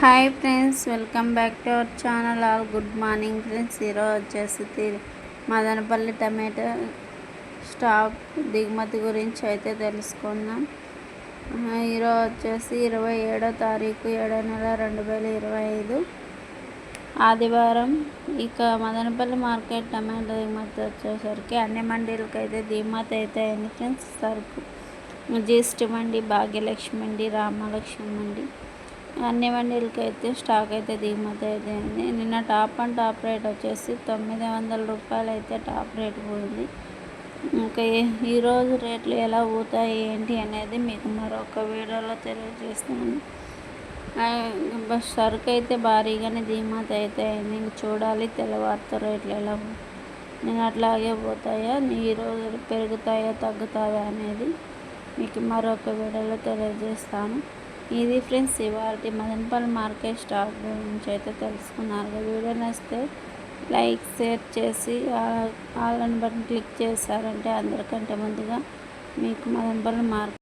Hi friends welcome back to our channel. All good morning friends. ఈరోజు వచ్చేసి Madanapalle tomato stock దిగుమతి గురించి అయితే తెలుసుకుందాం. ఈరోజు వచ్చేసి ఇరవై ఏడో తారీఖు ఏడో నెల రెండు వేల ఇరవై ఐదు. ఆదివారం ఇక మదనపల్లి మార్కెట్ టమాటో దిగుమతి వచ్చేసరికి అన్ని మండీలకు అయితే దిగుమతి అయితే అయింది ఫ్రెండ్స్. సరుకు జిఎస్టీ మండి భాగ్యలక్ష్మి మండి రామలక్ష్మి మండి. అన్ని మండీలకి అయితే స్టాక్ అయితే దిగుమతి అయితే నిన్న టాప్ అండ్ టాప్ రేట్ వచ్చేసి తొమ్మిది వందల రూపాయలు అయితే టాప్ రేట్ పోయింది. ఇంకా ఈరోజు రేట్లు ఎలా పోతాయి ఏంటి అనేది మీకు మరొక వీడియోలో తెలియజేస్తాను. బస్ సరుకు అయితే భారీగానే దిగుమతి అయితే అయింది. ఇంక చూడాలి తెల్లవారితో రేట్లు ఎలా నేను అట్లాగే పోతాయా? ఈరోజు పెరుగుతాయా తగ్గుతాయా అనేది మీకు మరొక వీడియోలో తెలియజేస్తాను. ఇది ఫ్రెండ్స్ ఇవాళ మదనపల్లి మార్కెట్ స్టాక్ గురించి అయితే తెలుసుకున్నారు. వీడియో నచ్చితే లైక్ షేర్ చేసి ఆల్ అని బటన్ క్లిక్ చేశారంటే అందరికంటే ముందుగా మీకు మదనపల్లి మార్కెట్